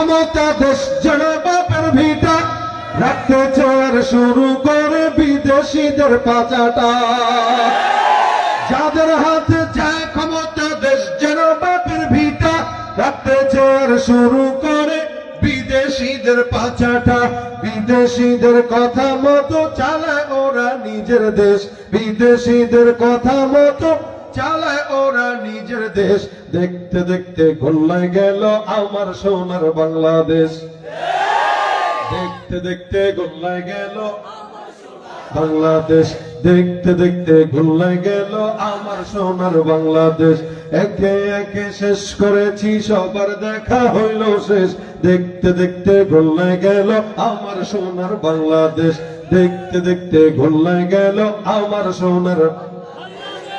ক্ষমতা দেশ জনবাপের ভিটা রাখতে চার শুরু করে বিদেশিদের পাচাটা। যাদের হাতে যায় ক্ষমতা দেশ জনবাপের ভিটা রাখতে চার শুরু করে বিদেশিদের পাচাটা। বিদেশিদের কথা মতো চালায় ওরা নিজের দেশ। বিদেশিদের কথা মতো চালায় ওরা নিজের দেশ। দেখতে দেখতে গোল্লায় গেল আমার সোনার বাংলাদেশ। দেখতে দেখতে গোল্লায় গেল বাংলাদেশ। দেখতে দেখতে গোল্লায় গেল আমার সোনার বাংলাদেশ। একে একে শেষ করেছি, সবার দেখা হইল শেষ। দেখতে দেখতে গোল্লায় গেল আমার সোনার বাংলাদেশ। দেখতে দেখতে গোল্লায় গেল আমার সোনার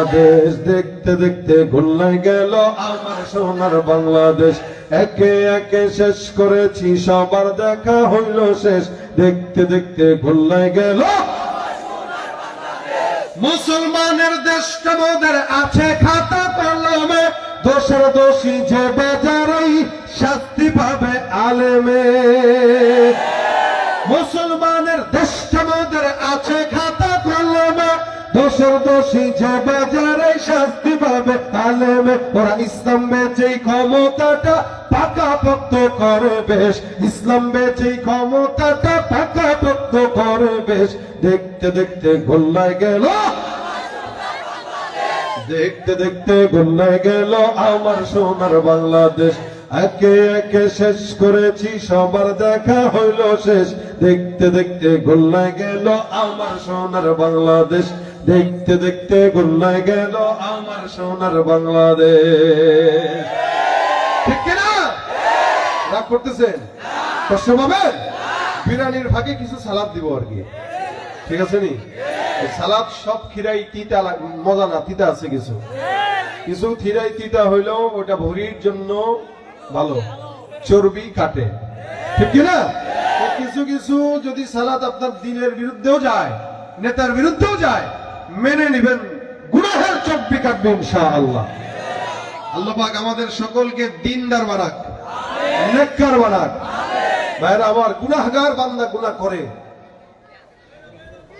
আদেশ দেখতে দেখতে গোল্লায় গেল আমার সোনার বাংলাদেশ। একে একে শেষ করেছি, সবার দেখা হইল শেষ। দেখতে দেখতে গোল্লায় গেল মুসলমানের দেশটা মোদের আছে খাতা কলমে। দোষের দোষী যে বাজারেই শাস্তি পাবে আলেমে। মুসলমানের শাস্তি পাবে, আলেমে ওরা ক্ষমতাটা করে বেশ, ইসলাম ক্ষমতাটা করে বেশ, দেখতে দেখতে গোল্লায় গেল। দেখতে দেখতে গোল্লায় গেল আমার সোনার বাংলাদেশ। একে একে শেষ করেছি, সবার দেখা হইল শেষ। দেখতে দেখতে গোল্লায় গেল আমার সোনার বাংলাদেশ। দেখতে দেখতে গোল্লায় গেল আমার সোনার বাংলাদেশ। ঠিক কিনা? রাগ করতেছেন? কষ্ট পাবেন? বিরিয়ানির ভাগে কিছু সালাদ দিব আর কি। ঠিক আছে নি? সালাদ সব খিরাই তিতা মজা না, তিতা আছে কিছু। কিছু খিরাই তিতা হইলেও ওটা ভরির জন্য ভালো। চর্বি কাটে। ঠিক কি না কিছু কিছু যদি সালাদ আপনার দিনের বিরুদ্ধেও যায়, নেতার বিরুদ্ধেও যায় মেনে নিবেন গুনাহের চর্বি কাটবে ইনশাআল্লাহ। আল্লাহ পাক আমাদের সকলকে দিনদার বানাক, নেককার বানাক। ভাইরা, আমার গুনাহগার বান্দা গুনাহ করে।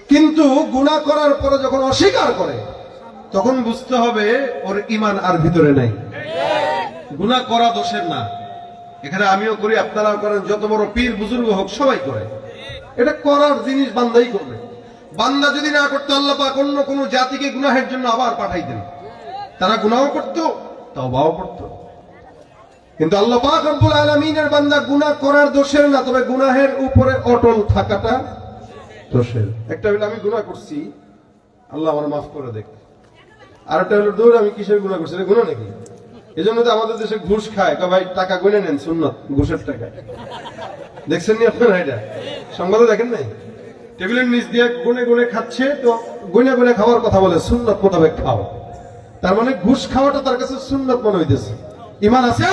কিন্তু গুনাহ করার পরে যখন অস্বীকার করে, তখন বুঝতে হবে ওর ইমান আর ভিতরে নাই। গুনাহ করা দোষের না। এখানে আমিও করি, আপনারাও করেন, যত বড় পীর, বুজুর্গ হোক, সবাই করে। এটা করার জিনিস বান্দাই করবে। বান্দা যদি না করতো আল্লাহ পাক অন্য কোনো জাতিকে গুনাহের জন্য আবার পাঠাইতেন তারা গুনাহ করতো, তওবাও করতো। কিন্তু আল্লাহ পাক রব্বুল আলামিনের বান্দা গুনাহ করার দোষের না, তবে গুনাহের উপরে অটল থাকাটা দোষের। একটা হলো আমি গুনাহ করছি, আল্লাহ আমার মাফ করে দেখ। আর একটা হলো দূর আমি কিসের গুনাহ করছি গুনাহ নাকি? এই জন্য তো আমাদের দেশে ঘুষ খায়। ভাই, টাকা গুনে নেন, সুন্নত, ঘুষের টাকা। দেখছেন নি আপনারা এটা? সংবাদে দেখেন নাই? টেবিলের নিচ দিয়ে গুনে গুনে খাচ্ছে, তো গুনে গুনে খাওয়ার কথা বলে, সুন্নত মোতাবেক খাও। তার মানে ঘুষ খাওয়াটা তার কাছে সুন্নত মনে হইতেছে। ইমান আছে?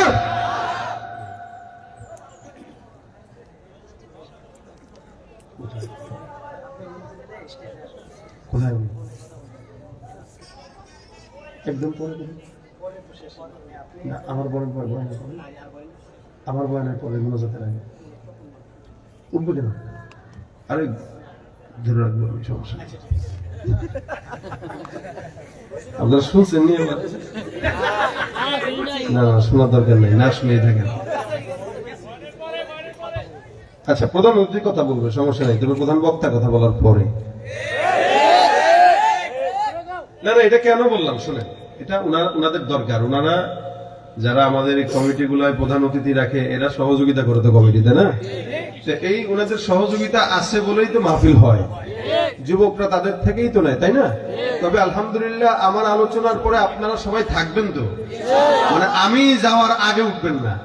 আমার পরে আরে ধরে রাখব আমি, সমস্যা আপনারা শুনছেন না না শোনার দরকার নেই, না শুনেই থাকেন। আচ্ছা প্রধান কথা বলবে, সমস্যা নেই, তবে প্রধান বক্তা কথা বলার পরে। না না, এটা কেন বললাম, শুনেন, এটা উনাদের দরকার, উনারা যারা আমাদের এই কমিটি গুলায় প্রধান অতিথি রাখে, এরা সহযোগিতা করে তো কমিটিতে, না? এই ওনাদের সহযোগিতা আছে বলেই তো মাহফিল হয়। যুবকরা তাদের থেকেই তো নেয়, তাই না? তবে আলহামদুলিল্লাহ আমার আলোচনার পরে আপনারা সবাই থাকবেন তো। মানে আমি যাওয়ার আগে উঠবেন না।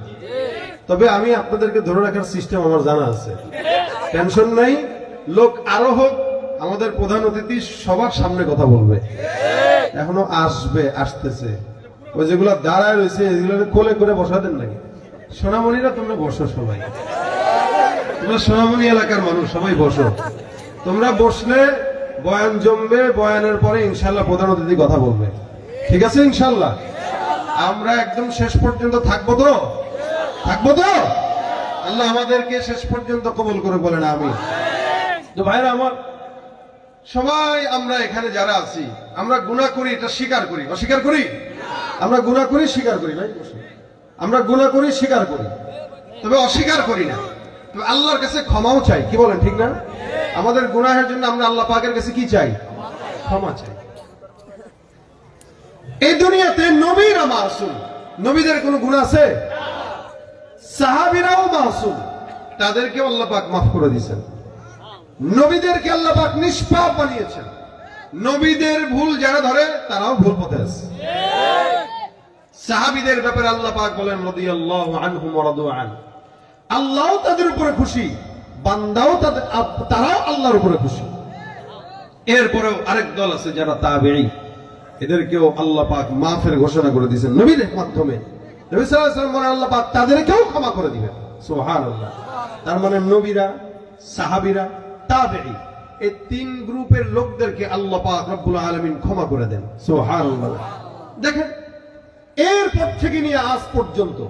তবে আমি আপনাদেরকে ধরে রাখার সিস্টেম আমার জানা আছে। টেনশন নাই, লোক আরও হোক, আমাদের প্রধান অতিথি সবার সামনে কথা বলবে। এখনও আসবে, আসতেছে। ওই যেগুলো দাঁড়ায় রয়েছে এগুলো কোলে করে বসা দেন নাকি? সোনামণিরা তোমরা বসো সবাই। তোমরা সোনামণি এলাকার মানুষ, সবাই বসো। তোমরা বসলে বয়ান জমবে, বয়ানের পরে ইনশাল্লাহ প্রধান অতিথি কথা বলবে। ঠিক আছে ইনশাল্লাহ? আমরা একদম শেষ পর্যন্ত থাকব তো? থাকব তো? আল্লাহ আমাদেরকে শেষ পর্যন্ত কবল করে বলেন আমি তো ভাইরা আমার, সবাই আমরা এখানে যারা আছি, আমরা গুণা করি, এটা স্বীকার করি। অস্বীকার করি? আমরা গুণা করি, স্বীকার করি, ভাই আমরা গুণা করি, স্বীকার করি। তবে অস্বীকার করি না। তবে আল্লাহর কাছে ক্ষমাও চাই। কি বলেন ঠিক না? আমাদের গুনাহের জন্য আমরা আল্লাহ পাকের কাছে কি চাই? ক্ষমা চাই। এই দুনিয়াতে নবীরা মাসুম। নবীদের কোনো গুণ আছে? সাহাবিরাও মাসুম। তাদেরকে আল্লাহ পাক মাফ করে দিয়েছেন। নবীদেরকে আল্লাহ পাক নিষ্পাপ বানিয়েছেন। নবীদের ভুল যারা ধরে তারাও ভুল পথে আছে। সাহাবিদের ব্যাপারে আল্লাহ পাক বলেন রাদিয়াল্লাহু আনহুম ওয়া রাদু আন আল্লাহও তাদের উপরে খুশি, বান্দাও তাদের তারাও আল্লাহর উপরে খুশি। এরপরেও আরেক দল আছে যারা তাবেঈ। এদেরকেও আল্লাহ পাক মাফের ঘোষণা করে দিয়েছেন নবীর মাধ্যমে। আল্লাহ পাক তাদেরকেও ক্ষমা করে দিবেন। সুবহানাল্লাহ। তার মানে নবীরা, সাহাবীরা, তাবেঈ। এই তিন গ্রুপের লোকদেরকে আল্লাহ পাক রব্বুল আলামিন ক্ষমা করে দেন। সুবহানাল্লাহ। দেখেন, এরপর থেকে নিয়ে আজ পর্যন্ত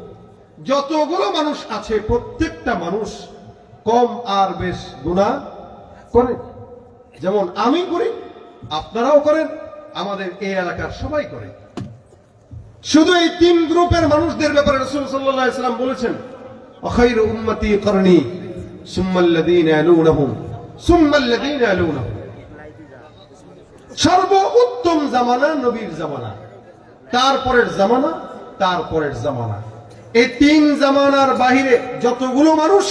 যতগুলো মানুষ আছে, প্রত্যেকটা মানুষ কম আর বেশ গুণা করে। যেমন আমি করি, আপনারাও করেন, আমাদের এই এলাকার সবাই করে। শুধু এই তিন গ্রুপের মানুষদের ব্যাপারে রসুল সাল্লাম বলেছেন অখাইর উম্মতি করণী সর্ব উত্তম জামানা নবীর জামানা। তারপরের জামানা তারপরের জামানা। এই তিন জামানার বাহিরে যতগুলো মানুষ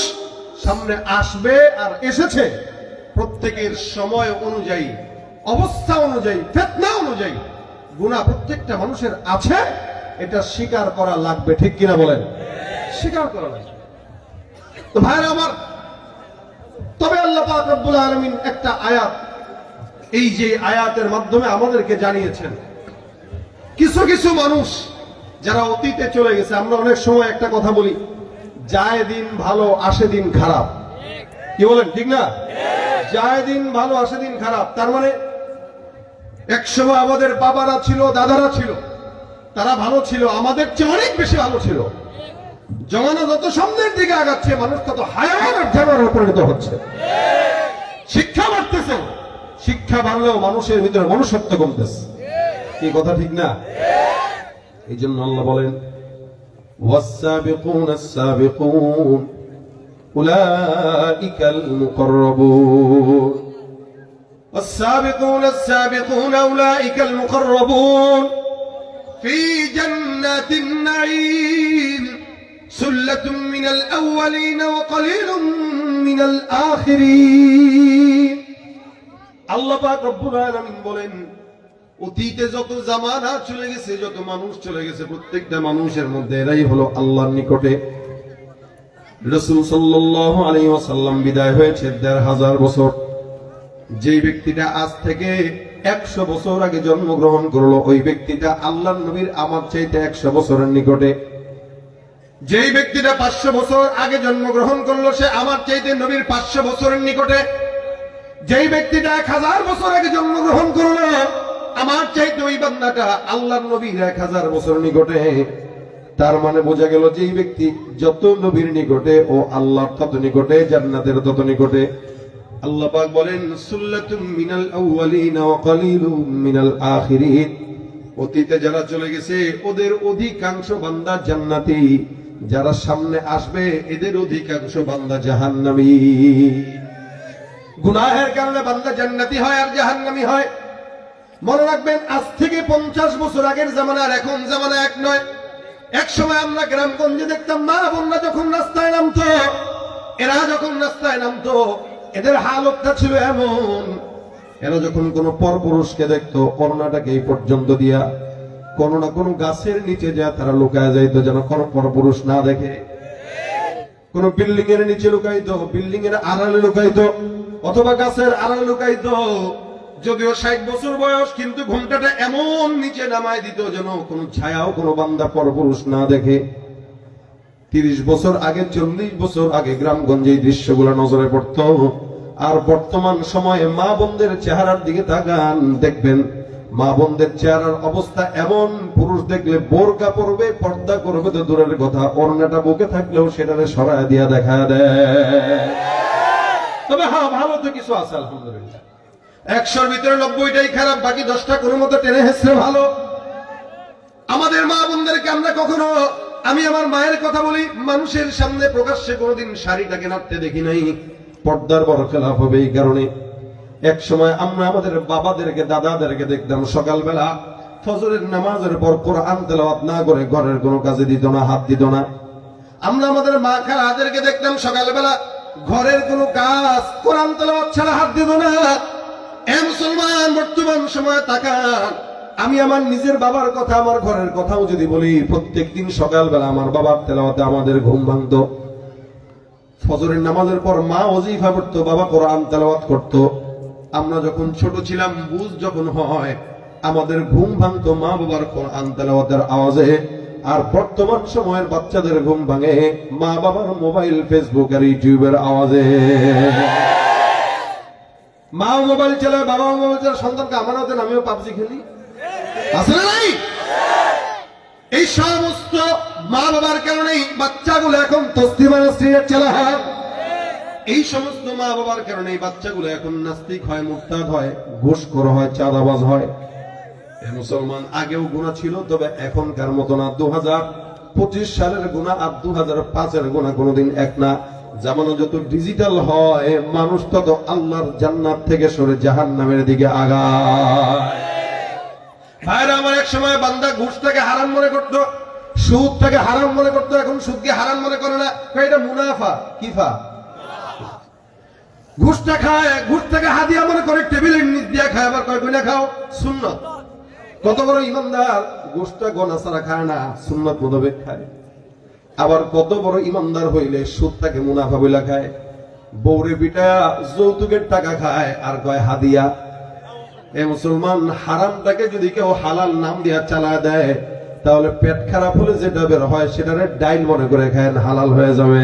সামনে আসবে আর এসেছে প্রত্যেকের সময় অনুযায়ী অবস্থা অনুযায়ী ফেতনা অনুযায়ী গুণা প্রত্যেকটা মানুষের আছে এটা স্বীকার করা লাগবে ঠিক কিনা বলেন? স্বীকার করা লাগবে। তো ভাইরা আমার তবে আল্লাহ পাক রব্বুল আলামিন একটা আয়াত এই যে আয়াতের মাধ্যমে আমাদেরকে জানিয়েছেন। কিছু কিছু মানুষ যারা অতীতে চলে গেছে, আমরা অনেক সময় একটা কথা বলি, যায় দিন ভালো, আসে দিন খারাপ। কি বলেন, ঠিক না? যায় দিন ভালো, আসে দিন খারাপ। তার মানে এক সময় আমাদের বাবারা ছিল, দাদারা ছিল, তারা ভালো ছিল, আমাদের চেয়ে অনেক বেশি ভালো ছিল। জমানা যত সামনের দিকে আগাচ্ছে, মানুষ তত হায়ার জানার পরিণত হচ্ছে। শিক্ষা বাড়তেছে, শিক্ষা বাড়লেও মানুষের ভিতরে মনুষ্যত্ব কমতেছে। কি কথা, ঠিক না? এই জন্য আল্লাহ বলেন والسابقون السابقون أولئك المقربون والسابقون السابقون أولئك المقربون في جنات النعيم سلة من الأولين وقليل من الآخرين আল্লাহ পাক রব্বুল আলামিন বলেন অতীতে যত জামানা চলে গেছে, যত মানুষ চলে গেছে, প্রত্যেকটা মানুষের মধ্যে এরাই হলো আল্লাহর নিকটে। রসুল ওয়াসাল্লাম বিদায় হয়েছে দেড় হাজার বছর। যেই ব্যক্তিটা আজ থেকে একশো বছর আগে জন্মগ্রহণ করল, ওই ব্যক্তিটা আল্লাহ নবীর আমার চাইতে একশো বছরের নিকটে। যেই ব্যক্তিটা পাঁচশো বছর আগে জন্মগ্রহণ করল, সে আমার চাইতে নবীর পাঁচশো বছরের নিকটে। যেই ব্যক্তিটা এক হাজার বছর আগে জন্মগ্রহণ করল আমার চাইতে ওই বান্দাটা আল্লাহর নবীর এক হাজার বছর নিকটে। তার মানে বোঝা গেল যেই ব্যক্তি যত নবীর নিকটে ও আল্লাহর তত নিকটে, জান্নাতের তত নিকটে। আল্লাহ পাক বলেন, সুল্লাতুম মিনাল আউয়ালিনা ওয়া কালিলুম মিনাল আখিরিন। অতীতে যারা চলে গেছে, ওদের অধিকাংশ বান্দা জান্নাতি। যারা সামনে আসবে, এদের অধিকাংশ বান্দা জাহান্নামী। গুনাহের কারণে বান্দা জান্নাতি হয় আর জাহান্নামী হয়। মনে রাখবেন, আজ থেকে পঞ্চাশ বছর আগের জামানা আর এখন জামানা এক নয়। এক সময় আমরা গ্রামগঞ্জে দেখতাম, মা বোনরা যখন রাস্তায় নামতো, এরা যখন রাস্তায় নামতো, এদের হালতটা ছিল এমন। এরা যখন কোনো পরপুরুষকে দেখতো করোনাটাকে এই পর্যন্ত দিয়া কোনো না কোনো গাছের নিচে যা তারা লুকায় যাইতো, যেন কোনো পরপুরুষ না দেখে। কোন বিল্ডিং এর নিচে লুকাইতো বিল্ডিং এর আড়ালে লুকাইতো, অথবা গাছের আড়ালে লুকাইতো। যদিও ষাট বছর বয়স, কিন্তু ঘুমটাটা এমন নিচে নামায় দিত যেন কোন ছায়াও, কোনো বান্দা পরপুরুষ না দেখে। তিরিশ বছর আগে, চল্লিশ বছর আগে গ্রামগঞ্জে এই দৃশ্যগুলো নজরে পড়তো। আর বর্তমান সময়ে মা বোনদের চেহারার দিকে তাকান, দেখবেন মা বোনদের চেহারার অবস্থা এমন, পুরুষ দেখলে বোরকা পরবে, পর্দা করবে তো দূরের কথা অন্যটা বুকে থাকলেও সেটারে সরায় দিয়া দেখা দেয়। তবে হ্যাঁ ভালো তো কিছু আছে, আলহামদুলিল্লাহ। একশোর ভিতরে নব্বইটাই খারাপ, বাকি দশটা কোনো মতো টেনে হেসলে ভালো। আমাদের মা বোনদেরকে আমরা কখনো, আমি আমার মায়ের কথা বলি, মানুষের সামনে প্রকাশ্যে কোনোদিন শাড়িটাকে নাড়তে দেখি নাই। পর্দার বড় খেলাফ হবে এই কারণে। এক সময় আমরা আমাদের বাবাদেরকে, দাদাদেরকে দেখতাম সকালবেলা ফজরের নামাজের পর কোরআন তেলাওয়াত না করে ঘরের কোনো কাজে দিত না, হাত দিত না। আমরা আমাদের মা খালাদেরকে দেখতাম সকালবেলা, ঘরের কোনো কাজ কোরআন তেলাওয়াত ছাড়া হাত দিত না। মুসলমান, বর্তমান সময় তাকান। আমি আমার নিজের বাবার কথা, আমার ঘরের কথাও যদি বলি প্রত্যেক দিন সকালবেলা আমার বাবার তেলাওয়াতে আমাদের ঘুম ভাঙতো। ফজরের নামাজের পর মা ওজিফা করতো, বাবা কোরআন তেলাওয়াত করত। আমরা যখন ছোট ছিলাম, বুঝ যখন হয়, আমাদের ঘুম ভাঙতো মা বাবার কোরআন তেলাওয়াতের আওয়াজে। আর বর্তমান সময়ের বাচ্চাদের ঘুম ভাঙে মা বাবার মোবাইল, ফেসবুক আর ইউটিউবের আওয়াজে। মা মোবাইল চালায়, বাবা মোবাইল চালায়, সন্তানকে আমানত দেন, আমিও পাবজি খেলি। না নাই? এই সমস্ত মা বাবার কারণেই বাচ্চাগুলো এখন তসলিমা নাসরিনের চেলা হয়। এই সমস্ত মা বাবার কারণে এই বাচ্চাগুলো এখন নাস্তিক হয় মুক্তাদ হয়, ঘুষখোর হয়, চাঁদাবাজ হয়। মুসলমান আগেও গুণা ছিল, তবে এখনকার মতো না দু হাজার পঁচিশ সালের গুণা আর দু হাজার পাঁচের গুণা কোনোদিন এক না। জামানো যত ডিজিটাল হয়, মানুষ তত আল্লাহর জান্নাত থেকে সরে জাহান নামের দিকে আগায়। আমার এক সময় বান্দা ঘুষটাকে হারাম মনে করতো, সুদটাকে হারাম মনে করতো, এখন সুদকে হারাম মনে করে না। এটা মুনাফা, কিফা? ঘুষটা খায়, ঘুষটাকে হাদিয়া মনে করে, টেবিলের নিচ দিয়ে খায়, আবার কয় গুনা খাও, সুন্নত। কত বড় ইমানদার, ঘুষটা গনা ছাড়া খায় না, সুন্নত মোতাবেক খায়। আবার কত বড় ইমানদার হইলে সুদটাকে মুনাফা বইলা খায়। বৌরে বিটা যৌতুকের টাকা খায় আর কয় হাদিয়া। এ মুসলমান, হারামটাকে যদি কেউ হালাল নাম দিয়া চালা দেয়, তাহলে পেট খারাপ হলে যেটা বের হয় সেটারে ডাইল মনে করে খায় হালাল হয়ে যাবে।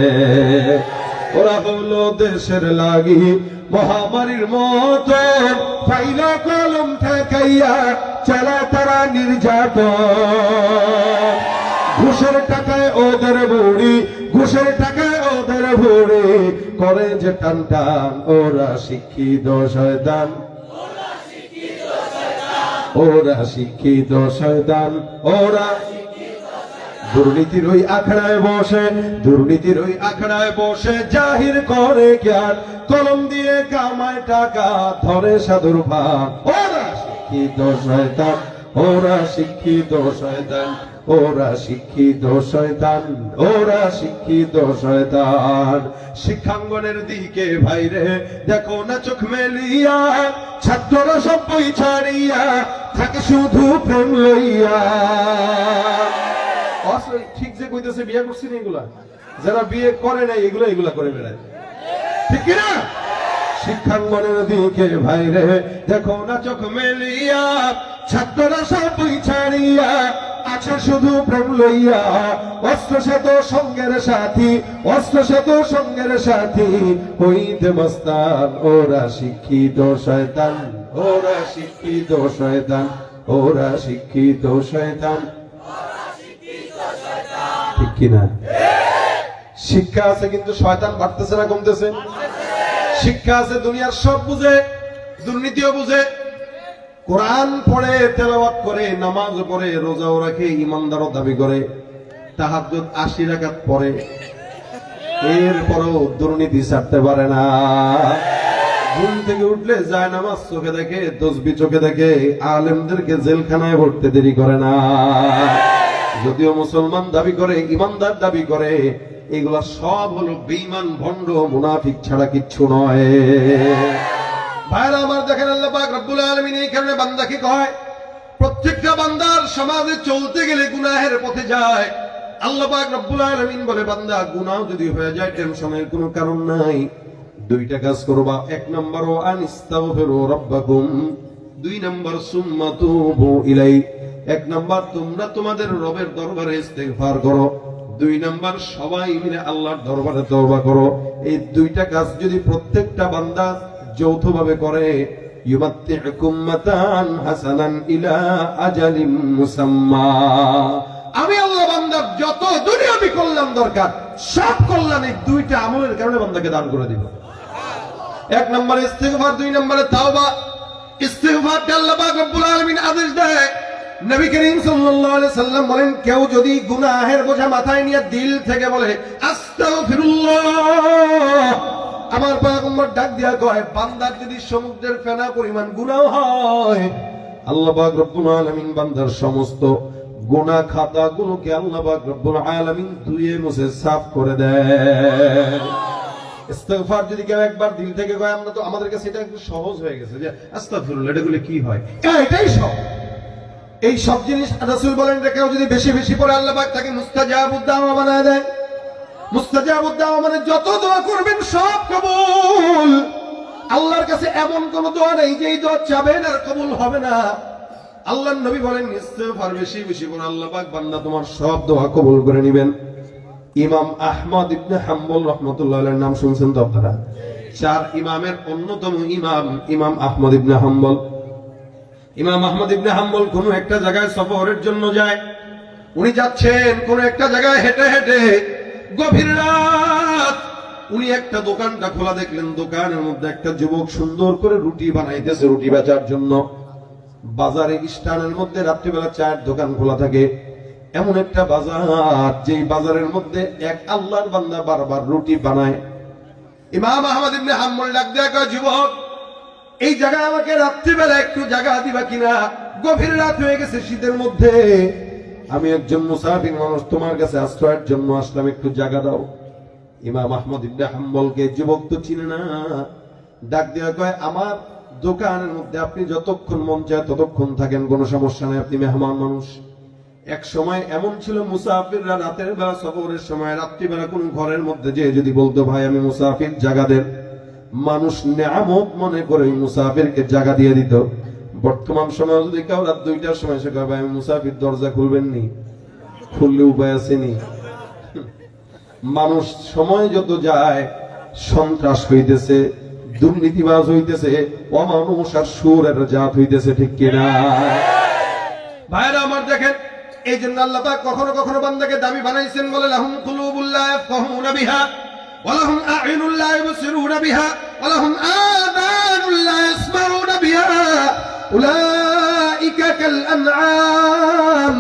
ওরা হলো দেশের লাগি, মহামারীর মতো ফাইলা কলম ঠেকাইয়া চালা তারা নির্যাতন। ঘুষের টাকায় ওদের বুড়ি, ঘুষের টাকায় ওদের বুড়ি। করে যে টান টান, ওরা শিক্ষিত শয়তান। ওরা শিক্ষিত শয়তান। ওরা দুর্নীতির ওই আখড়ায় বসে, দুর্নীতির ওই আখড়ায় বসে, জাহির করে জ্ঞান কলম দিয়ে কামায় টাকা, ধরে সাধুর ভাগ। ওরা শিক্ষিত শয়তান। ওরা শিক্ষিত শয়তান, ওরা শিক্ষিত শয়তান, ওরা শিক্ষিত শয়তান। শিক্ষাঙ্গনের দিকে ভাইরে, দেখো না চোখ মেলিয়া, ছাত্ররা সব বই ছাড়িয়া, থাকে শুধু প্রেম লইয়া। ঠিক যে কইতেছে বিয়ে করছি না এগুলা। যারা বিয়ে করে নাই, এগুলা এগুলা করে বেড়ায়। ঠিক কিনা? শিক্ষাঙ্গনের দিকে ভাইরে, দেখো না চোখ মেলিয়া, ছাত্ররা সব ছাড়িয়া, আছে শুধু প্রেম লইয়া। অস্ত্র সেত সঙ্গের সাথী, অস্ত্র সেত সঙ্গের সাথী। হইতে মস্তান ওরা শিক্ষিত শয়তান, ওরা শিক্ষিত শয়তান, ওরা শিক্ষিত শয়তান। ঠিক কিনা? শিক্ষা আছে কিন্তু শয়তান বাড়তেছে না, কমতেছে। শিক্ষা আছে, দুনিয়ার সব বুঝে, দুর্নীতিও বুঝে। কোরআন পড়ে, তেলাওয়াত করে, নামাজ পড়ে, রোজাও রাখে, ইমানদারও দাবি করে, তাহাজ্জুদ আশি রাকাত পড়ে। এরপরও দুর্নীতি ছাড়তে পারে না। ঘুম থেকে উঠলে যায় নামাজ, চোখে দেখে, তসবি চোখে দেখে, আলেমদেরকে জেলখানায় ভরতে দেরি করে না। যদিও মুসলমান দাবি করে, ইমানদার দাবি করে এগুলা সব হলো বেঈমান, ভণ্ড, মুনাফিক ছাড়া কিচ্ছু নয়। ভাইরা আমার দেখেন আল্লাহ পাক রব্বুল আলামিন এই কারণে বান্দাকে কয়? প্রত্যেকটা বান্দার সমাজে চলতে গেলে গুনাহের পথে যায়। আল্লাহ পাক রব্বুল আলামিন বলে, বান্দা, গুনাহ যদি হয়ে যায়, টেনশনের কোনো কারণ নাই। দুইটা কাজ করবা, এক নম্বর ও আনিস্তাগফিরু রাব্বাকুম, দুই নম্বর, সুম্মা তুবু ইলাই এক নম্বর, তোমরা তোমাদের রবের দরবারে ইস্তেগফার করো। দুই নম্বর, সবাই মিলে আল্লাহর দরবারে তওবা করো। এই দুইটা কাজ যদি প্রত্যেকটা বান্দা যৌথভাবে করে ইউমাত্তিউকুম মাতান হাসানান ইলা আজালিম মুসাম্মা। আমি আল্লাহ বান্দার যত দুনিয়াবি কল্যাণ দরকার, সব কল্যাণ এই দুইটা আমলের কারণে বান্দাকে দান করে দিব। এক নম্বরে ইস্তেগফার, দুই নম্বরে তাওবা। ইস্তেগফার আল্লাহ পাক রব্বুল আলামিন আদেশ দেয় নবী করিম সাল্লাল্লাহু সাল্লাম বলেন কেউ যদি গুনাহের বোঝা মাথায় নিয়ে দিল থেকে বলে আস্তাগফিরুল্লাহ আমার পয়গম্বর ডাক দিয়া কয় বান্দার যদি সমুদ্রের ফেনা পরিমাণ গুনাহ হয় আল্লাহ পাক রব্বুল আলামিন বান্দার সমস্ত গুনাহ খাতাগুলোকে আল্লাহ পাক রব্বুল আলামিন ধুয়ে মুছে সাফ করে দেয় ইস্তেগফার যদি কেউ একবার দিল থেকে কয় আমরা তো আমাদের কাছে এটা একটু সহজ হয়ে গেছে যে আস্তাগফিরুল্লাহ এটাগুলো কি হয়? হ্যাঁ, এটাই সব এই সব জিনিস রাসূল বলেন যে কেউ যদি বেশি বেশি পরে আল্লাহ পাক তাকে মুস্তাজাবুদ দাওয়া বানায় দেয় মুস্তাজাবুদ দাওয়া মানে যত দোয়া করবেন সব কবুল। আল্লাহর কাছে এমন কোন দোয়া নেই যে এই দোয়া চাবেন আর কবুল হবে না। আল্লাহর নবী বলেন, ইস্তেগফার বেশি বেশি করে আল্লাহ পাক তোমার সব দোয়া কবুল করে নেবেন। ইমাম আহমদ ইবনে হাম্বল রহমতুল্লাহ আলাইহির নাম শুনছেন তো আপনারা? চার ইমামের অন্যতম ইমাম ইমাম আহমদ ইবনে হাম্বল। ইমাম আহমদ ইবনে হাম্বল কোন একটা জায়গায় সফরের জন্য যায়। উনি যাচ্ছেন কোন একটা জায়গায় হেঁটে হেঁটে। গভীর রাত। উনি একটা দোকানটা খোলা দেখলেন, দোকানের মধ্যে একটা যুবক সুন্দর করে রুটি বানাইতেছে রুটি বেচার জন্য। বাজারে স্টানের মধ্যে রাত্রিবেলা চায়ের দোকান খোলা থাকে। এমন একটা বাজার, যেই বাজারের মধ্যে এক আল্লাহর বান্দা বারবার রুটি বানায়। ইমাম আহমদ ইবনে হাম্বল ডাক দেয়া যুবক এই জায়গায় আমাকে রাত্রিবেলা একটু জায়গা দিবা কিনা? গভীর রাত হয়ে গেছে শীতের মধ্যে। আমি একজন মুসাফির মানুষ, তোমার কাছে আশ্রয়ের জন্য আসলাম, একটু জায়গা দাও। ইমাম আহমদ ইবনে হাম্বলকে যুবক তো চিনে না। ডাক দেওয়া কয়, আমার দোকানের মধ্যে আপনি যতক্ষণ মন চায় ততক্ষণ থাকেন, কোনো সমস্যা নাই, আপনি মেহমান মানুষ। এক সময় এমন ছিল মুসাফিররা রাতের বেলা সফরের সময়, রাত্রিবেলা কোন ঘরের মধ্যে যে যদি বলতো, ভাই, আমি মুসাফির জাগা দেন। মানুষ নেয়ামত মনে করে মুসাফিরকে জায়গা দিয়ে দিত। বর্তমান সময় যদি কেউ রাত দুইটার সময় সে কয়, ভাই মুসাফির দরজা খুলবেন নি খুললে উপায় আসেনি। মানুষ সময় যত যায়, সন্ত্রাস হইতেছে, দুর্নীতিবাজ হইতেছে, অমানুষ আর সুরের জাত হইতেছে, ঠিক কিনা? ভাইরা, আমার দেখেন, এই জন্য আল্লাহ কখনো কখনো বান্দাকে দাবি বানাইছেন বলে, লাহুম কুলুবুল্লাহ ইয়াফকাহুনা বিহা ওয়ালাহুম আ'ইনুল্লাহ ইবসিরুনা বিহা ওয়ালাহুম আযানুল্লাহ ইয়াসমাউনা বিহা উলাইকা কাল আনআম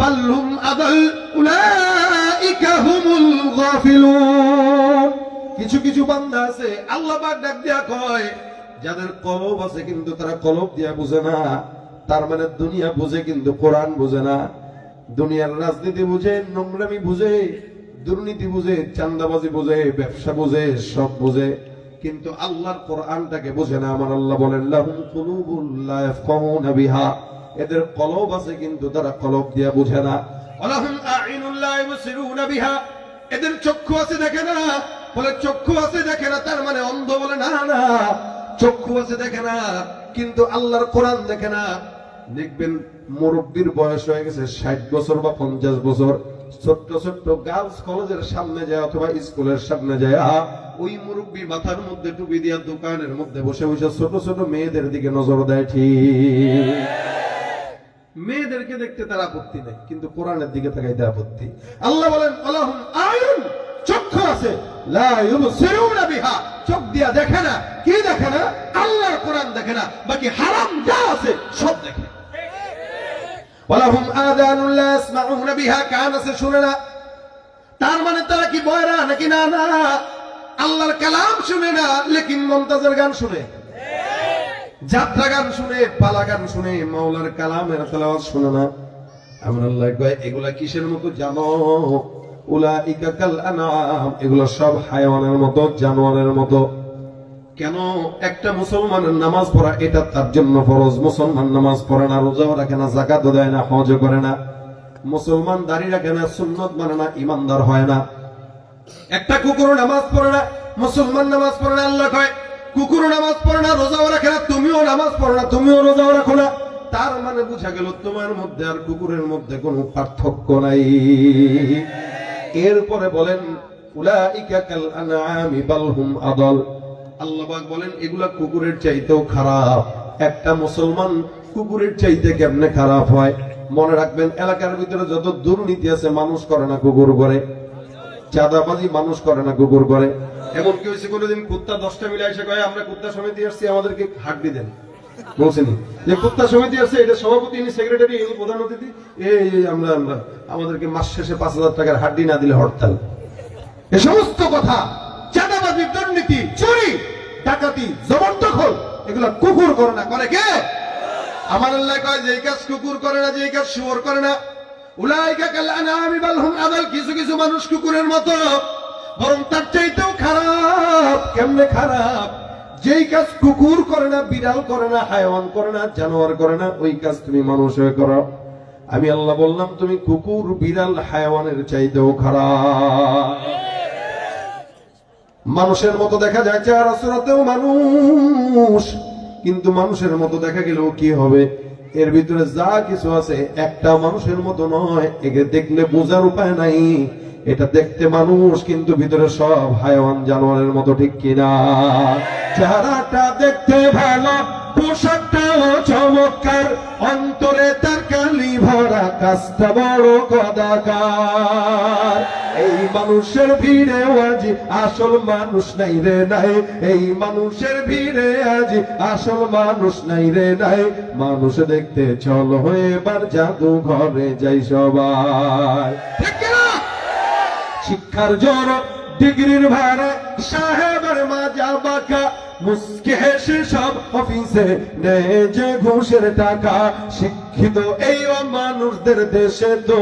বাল হুম আদাল উলাইকা হুমুল গাফিলুন কিছু কিছু বান্দা আছে, আল্লাহ পাক ডাক দিয়া কয়, যাদের কলব আছে কিন্তু তারা কলব দিয়া বুঝে না, তার মানে দুনিয়া বুঝে কিন্তু কোরআন বুঝে না। দুনিয়ার রাজনীতি বুঝে, নোংরামি বুঝে। দুর্নীতি বুঝে চান্দাবাজি বুঝে, ব্যবসা বুঝে, সব বুঝে। কিন্তু আল্লাহর কোরআনটাকে বুঝে না, আমার আল্লাহ বলেন বিহা। এদের কলব আছে, কিন্তু তারা কলব দিয়া বুঝে না। বিহা। এদের চক্ষু আছে, দেখে না। বলে, চক্ষু আছে, দেখে না। তার মানে অন্ধ বলে, না না, চক্ষু আছে, দেখে না। কিন্তু আল্লাহর কোরআন দেখে না। দেখবেন, মুরব্বীর বয়স হয়ে গেছে, ষাট বছর বা পঞ্চাশ বছর। ছোট্ট ছোট্ট গার্লস কলেজের সামনে যায় অথবা স্কুলের সামনে যায় ওই মুরব্বী মাথার মধ্যে টুপি দিয়া দোকানের মধ্যে বসে বসে ছোট ছোট মেয়েদের দিকে নজর দেয়, ঠিক। মেয়েদেরকে দেখতে তার আপত্তি নেই, কিন্তু কোরআনের দিকে তাকাইতে আপত্তি। আল্লাহ বলেন আল্লাহুম আয়ুন চক্ষু আছে। চোখ দিয়া দেখে না, কি দেখে না? আল্লাহর কোরআন দেখে না, বাকি হারাম যা আছে সব দেখে। ওয়ালাহুম আযানুন লা ইয়াসমাউনা বিহা, কান আছে, শুনে না। তার মানে তারা কি বয়রা নাকি না না? আল্লাহর কালাম শুনে না, লেকিন মমতাজের গান শুনে। যাত্রা গান শুনে, পালা গান শুনে, মাওলার কালামের তেলাওয়াত শুনে না। আমার আল্লাহ কয়, এগুলা কিসের মতো জানো? উলা ইকাকাল আনাম এগুলো সব হায়াওয়ানের মতো, জানোয়ারের মতো। কেন একটা মুসলমানের নামাজ পড়া, এটা তার জন্য ফরজ। মুসলমান নামাজ পড়ে না, রোজাও রাখে না জাকাতও দেয় না, হজও করে না। মুসলমান দাঁড়িয়ে রাখে না, সুন্নত মানে না, ইমানদার হয় না। একটা কুকুর নামাজ পড়ে না, মুসলমান নামাজ পড়ে না, আল্লাহ কয় কুকুর নামাজ পড়ে না, রোজাও রাখে না, তুমিও নামাজ পড়ো না, তুমিও রোজাও রাখো না। তার মানে বুঝা গেল, তোমার মধ্যে আর কুকুরের মধ্যে কোনো পার্থক্য নাই। এরপরে বলেন, উলাইকা কাল আনআমি বাল হুম আদল। আল্লাহ পাক বলেন, এগুলা কুকুরের চাইতেও খারাপ। একটা মুসলমান কুকুরের চাইতে কেমনে খারাপ হয়? মনে রাখবেন, এলাকার ভিতরে যত দুর্নীতি আছে, মানুষ করে না কুকুর করে। চাঁদাবাজি মানুষ করে না কুকুর করে। এমন কি হয়েছে কোনোদিন কুত্তা দশটা মিলে এসে কয়ে, আমরা কুত্তা সমিতি আসছি, আমাদেরকে হাড্ডি দেন। বলছেন যে কুত্তা সমিতি আছে এটা সভাপতি, ইনি সেক্রেটারি, ইনি প্রধান অতিথি এই আমরা আমরা, আমাদেরকে মাস শেষে পাঁচ হাজার টাকার হাড্ডি না দিলে হরতাল। এ সমস্ত কথা চাঁদাবাজি দুর্নীতি, চুরি, ডাকাতি জবরদখল এগুলো কুকুর করে না। করে কে? আমার আল্লাহ কয় যে কাজ কুকুর করে না যে কাজ শুয়োর করে না। উলাইকা আদাল, কিছু কিছু মানুষ কুকুরের বরং তার চাইতেও খারাপ, কেমনে খারাপ? যেই কাজ কুকুর করে না, বিড়াল করে না, হায়ওয়ান করে না, জানোয়ার করে না, ওই কাজ তুমি মানুষ হয়ে করো। আমি আল্লাহ বললাম, তুমি কুকুর, বিড়াল, হায়ওয়ানের চাইতেও খারাপ। মানুষের মতো দেখা যায়, চেহারা, সুরাতেও মানুষ। কিন্তু মানুষের মতো দেখা গেলেও কি হবে? এর ভিতরে যা কিছু আছে, একটা মানুষের মতো নয়। একে দেখলে বোঝার উপায় নাই। এটা দেখতে মানুষ, কিন্তু ভিতরে সব হায়ান জানোয়ারের মতো ঠিক কিনা? চেহারাটা দেখতে ভালো পোশাকটাও চমৎকার অন্তরে তার কালি ভরা কাজটা বড় কদাকার এই মানুষের ভিড়ে আজি আসল মানুষ নাই রে নাই এই মানুষের ভিড়ে আজি আসল মানুষ নাই রে নাই। মানুষ দেখতে চলো এবার জাদু ঘরে যাই সবাই? শিক্ষার জোর ডিগ্রির ভাড়া সাহেবের মাজা বাঁকা মুসকে হেসে সব অফিসে নেয় যে ঘুষের টাকা শিক্ষিত এই মানুষদের দেশে তো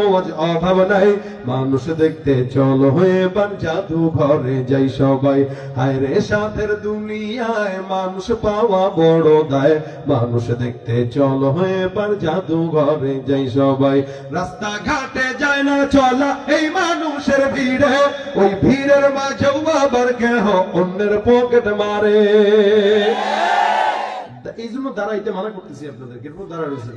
অভাব নাই। মানুষ দেখতে চলো এবার জাদু ঘরে যাই সবাই। হায় রে, সাথের দুনিয়ায় মানুষ পাওয়া বড় দায়। মানুষ দেখতে চল চলো এবার জাদু ঘরে যাই সবাই। রাস্তাঘাটে যায় না চলা এই মানুষের ভিড়ে। ওই ভিড়ের মাঝেও আবার কেহ অন্যের পকেট মারে। এই জন্য মানা করতেছি আপনাদেরকে, এরপর রয়েছে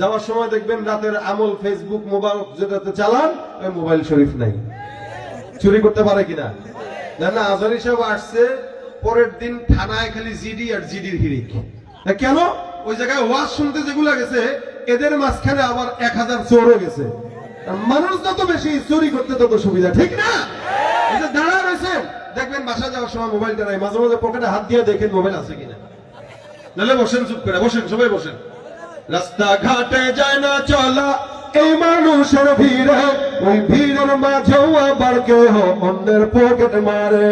যাওয়ার সময় দেখবেন রাতের আমল ফেসবুক মোবাইল যেটাতে চালান, ওই মোবাইল শরীফ নাই। চুরি করতে পারে কিনা? না সাহেব আসছে, পরের দিন থানায় খালি জিডি আর জিডির হিরিক কেন? ওই জায়গায় ওয়াজ শুনতে যেগুলো গেছে, এদের মাঝখানে আবার এক হাজার চোরও গেছে। মানুষ যত বেশি, চুরি করতে তত সুবিধা, ঠিক না? দাঁড়া রয়েছে দেখবেন বাসা যাওয়ার সময় মোবাইলটা নাই, মাঝে মাঝে পকেটে হাত দিয়ে দেখেন মোবাইল আছে কিনা। নাহলে বসেন, চুপ করে, বসেন, সবাই বসেন। রাস্তাঘাটে যায় না চলা, এই মানুষের ভিড়ে, ওই ভিড়ের মাঝেও আবার কেহ অন্যের পকেট মারে।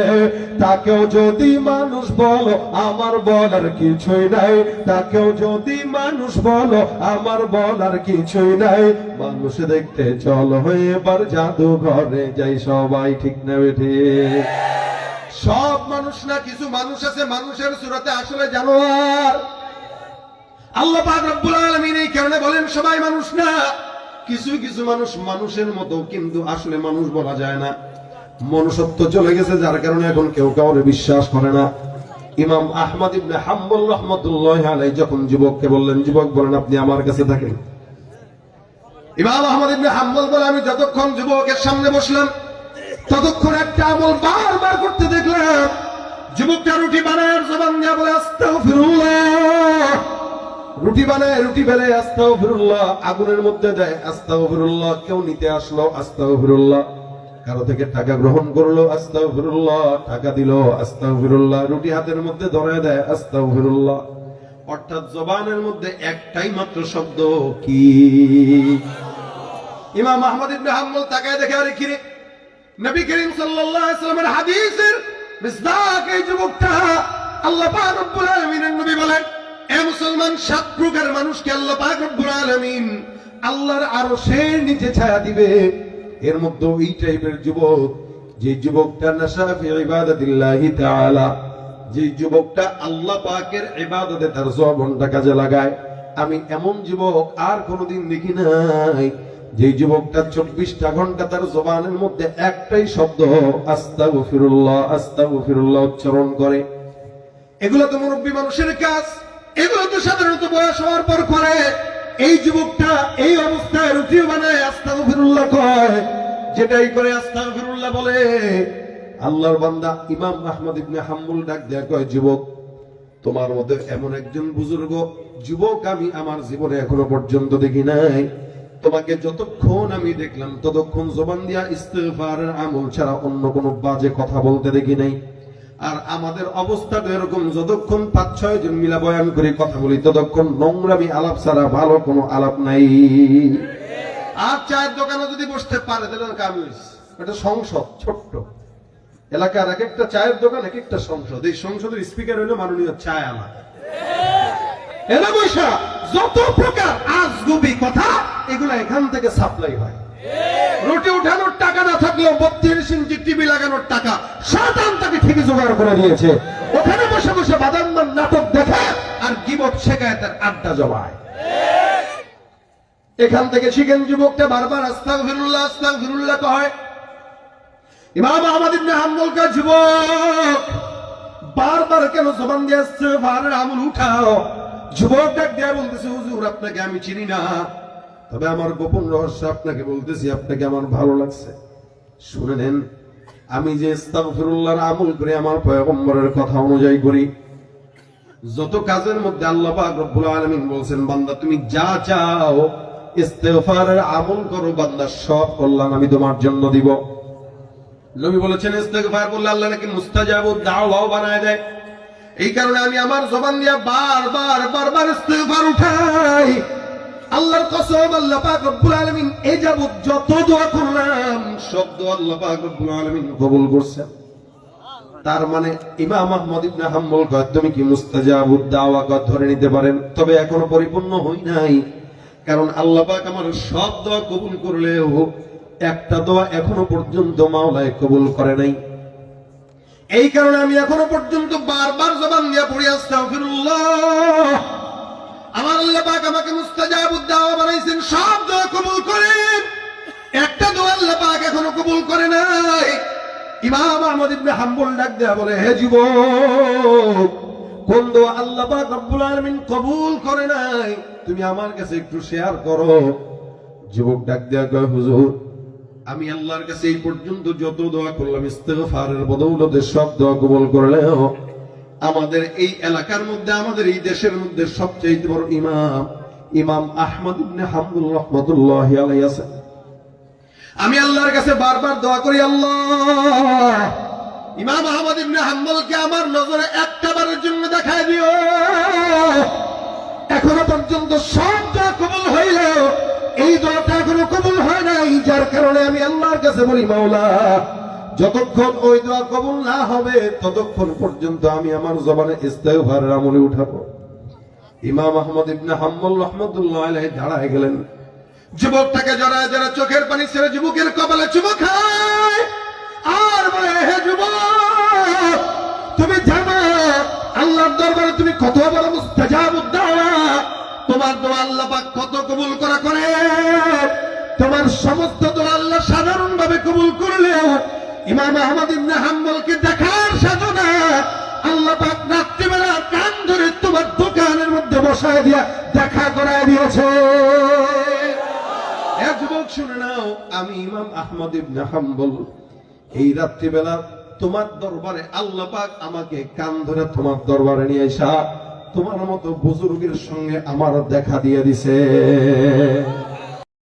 তাকেও যদি মানুষ বলো, আমার বলার কিছুই নাই। তাকেও যদি মানুষ বলো, আমার বলার কিছুই নাই। মানুষ দেখতে চলো, এবার জাদু ঘরে যাই সবাই, ঠিক নেবে ঠিক? সব মানুষ না, কিছু মানুষ আছে, মানুষের সুরতে আসলে জানোয়ার। আল্লাহ রব্বুল আলামিন এই কারণে বলেন, সবাই মানুষ না। কিছু কিছু মানুষ মানুষের মতো, কিন্তু আসলে মানুষ বলা যায় না। মনুষ্যত্ব চলে গেছে, যার কারণে এখন কেউ কাউরে বিশ্বাস করে না। ইমাম আহমদ ইবনে হাম্বল রহমতুল্লাহ আলাই যখন যুবককে বললেন, যুবক, বলেন আপনি আমার কাছে থাকেন? ইমাম আহমদ ইবনে হাম্বল বলে, আমি যতক্ষণ যুবকের সামনে বসলাম ততক্ষণ একটা আমল বারবার করতে দেখলাম। যুবকটা রুটি বানায় জবান দিয়া বলে, আস্তাগফিরুল্লাহ। রুটি বানায়, রুটি বেলে আস্তাগফিরুল্লাহ। আগুনের মধ্যে দেয়, আস্তাগফিরুল্লাহ। কেউ নিতে আসলো, আস্তাগফিরুল্লাহ। কারও থেকে টাকা গ্রহণ করল, আস্তাগফিরুল্লাহ। টাকা দিল, আস্তাগফিরুল্লাহ। রুটি হাতের মধ্যে ধরায় দেয়, আস্তাগফিরুল্লাহ। অর্থাৎ জবানের মধ্যে একটাই মাত্র শব্দ, কি? ইমাম আহমদ ইবনে হাম্বল তাকায় দেখে, আরে কিরে নবী করিম সাল্লামের হাদিসের মিসদাক এই যুবকটা আল্লাহ পাক রব্বুল নবী বলেন, এ মুসলমান, সাত প্রকার মানুষকে আল্লাহ পাক রব্বুল আলামিন আল্লাহর সে নিচে ছায়া দিবে। এর মধ্যে এই টাইপের যুবক, যে যুবকটা নাশা ফি ইবাদাতিল্লাহি তাআলা, যে যুবকটা আল্লাহ পাকের ইবাদতে তার জবানটা কাজে লাগায়। আমি এমন যুবক আর কোনোদিন দেখি নাই যে যুবকটা চব্বিশটা ঘণ্টা তার জবানের মধ্যে একটাই শব্দ আস্তা গফিরুল্লাহ আস্তা গফিরুল্লাহ উচ্চারণ করে। এগুলো তো মুরব্বী মানুষের কাজ। এগুলো তো সাধারণত বয়স হওয়ার পর করে। এই যুবকটা এই অবস্থায় রুটিও বানায় আস্তা গফিরুল্লাহ কয়। যেটাই করে আস্তা গফিরুল্লাহ বলে। আল্লাহর বান্দা ইমাম আহমদ ইবনে হাম্বুল ডাক দেয়া কয়, যুবক, তোমার মধ্যে এমন একজন বুজুর্গ, যুবক আমি আমার জীবনে এখনও পর্যন্ত দেখি নাই। তোমাকে যতক্ষণ আমি দেখলাম, ততক্ষণ জবান দিয়া ইস্তেফারের আমল ছাড়া অন্য কোনো বাজে কথা বলতে দেখি নাই। আর আমাদের অবস্থাটা এরকম, যতক্ষণ পাঁচ, ছয় জন মিলা বয়ান করে কথা বলি, ততক্ষণ নোংরামি আলাপ ছাড়া ভালো কোনো আলাপ নাই। আর চায়ের দোকানে যদি বসতে পারে, তাহলে কামি এটা সংসদ, ছোট্ট। এলাকার এক একটা চায়ের দোকান এক একটা সংসদ। এই সংসদের স্পিকার হলো মাননীয় চায় আলা এরা বৈশা! যত প্রকার আজগুবি কথা, এগুলো এখান থেকে সাপ্লাই হয়। রুটি উঠানোর টাকা না থাকলেও বত্রিশ ইঞ্চি টিভি লাগানোর টাকা শতান তাকে ঠিকই জোগাড় করে দিয়েছে। ওখানে বসে বসে বাদাম্বার নাটক দেখে আর গিবত শেখায় তার আড্ডা জমায়। এখান থেকে শিখেন যুবকটা বারবার আস্তাক ফিরুল্লাহ আস্তাক ফিরুল্লাহ কয়, ইমাম আহমদ ইবনে হাম্বল যুবক, বারবার কেন জবান দিয়ে আসছে ফারের আমল উঠাও? যুবক ডাক দিয়ে বলতেছে, হুজুর, আপনাকে আমি চিনি না। তবে আমার গোপন রহস্য আপনাকে বলতেছি, আপনাকে আমার ভালো লাগছে। শুনে নেন, আমি যে ইস্তাগফিরুল্লাহর আমল করে, আমার পয়গম্বরের কথা অনুযায়ী করি, যত কাজের মধ্যে আল্লাহ পাক রব্বুল আলামিন বলছেন, বান্দা, তুমি যা চাও, ইস্তেগফারের আমল করো, বান্দা, সব কল্যাণ আমি তোমার জন্য দিব। নবী বলেছেন, ইস্তেগফার করলে আল্লাহ নাকি মুস্তাজাবুদ দাওয়াও বানায় দেয়। এই কারণে আমি আমার জবান দিয়া বারবার বারবার ইস্তেগফার উঠাই। আল্লাহর কসম, আল্লাহ পাক রব্বুল আলামিন এই যাবত যত দোয়া করলাম, সব দোয়া আল্লাহ পাক রব্বুল আলামিন কবুল করছেন। তার মানে ইমাম আহমদ ইবনে হাম্বল কয়, তুমি কি মুস্তাজাবুদ দাওয়া কয়, ধরে নিতে পারেন? তবে এখনও পরিপূর্ণ হই নাই, কারণ আল্লাহ পাক আমার সব দোয়া কবুল করলেও একটা দোয়া এখনও পর্যন্ত মাওলায় কবুল করে নাই। এই কারণে আমি এখনও পর্যন্ত বারবার জবান দিয়া পড়ি, আস্তাগফিরুল্লাহ। আমার আল্লাহ আমাকে মুস্তাজাবুদ দাওয়া বানাইছেন, সব দোয়া কবুল করেন। একটা দোয়া আল্লাহ এখনও কবুল করে নাই। ইমাম আহমদ ইবনে হাম্বল ডাক দেয়া বলে, হে যুবক, কোন দোয়া আল্লাহ পাক রব্বুল কবুল করে নাই? তুমি আমার কাছে একটু শেয়ার করো। যুবক ডাক দেয়া কয়, হুজুর আমি আল্লাহর কাছে এই পর্যন্ত যত দোয়া করলাম, ইস্তেগফারের বদৌলতে সব দোয়া কবুল করলেও আমাদের এই এলাকার মধ্যে, আমাদের এই দেশের মধ্যে সবচেয়ে বড় ইমাম ইমাম আহমদ রহমতুল্লাহ আছে। আমি আল্লাহর কাছে বারবার দোয়া করি, আল্লাহ, ইমাম আহমদ ইবনে হাম্বলকে আমার নজরে একটা বারের জন্য দেখায় দিও। এখনও পর্যন্ত সব দোয়া কবুল হইলেও এই দোয়াটা এখনও কবুল হয় নাই, যার কারণে আমি আল্লাহর কাছে বলি, মাওলা, যতক্ষণ ওই দোয়া কবুল না হবে, ততক্ষণ পর্যন্ত আমি আমার জবানে ইস্তেগফারের আমলে উঠাবো। ইমাম আহমদ ইবনে হাম্বল রহমতুল্লাহ আলাইহি দাঁড়ায় গেলেন। যুবকটাকে জড়ায় যারা চোখের পানি ছেড়ে যুবকের কপালে চুমো খায়। আর বলে, হে যুবক, তুমি জানো, আল্লাহর দরবারে তুমি কত বড় মুস্তাজাবুদ দাওয়া তোমার দোয়া আল্লাহ পাক কত কবুল করা করে? তোমার সমস্ত দোয়া আল্লাহ সাধারণ ভাবে কবুল করলেও ইমাম আহমদ ইবনে হাম্বলকে দেখার সাধনা আল্লাহ পাক রাত্রিবেলা কান ধরে তোমার দোকানের মধ্যে বসায় দিয়া দেখা করায় দিয়েছে। যুবক শুনে নাও, আমি ইমাম আহমদ ইবনে হাম্বল। এই রাত্রিবেলা তোমার দরবারে আল্লাহ পাক আমাকে কান ধরে তোমার দরবারে নিয়ে আসা তোমার মতো বুজুর্গের সঙ্গে আমার দেখা দিয়ে দিছে।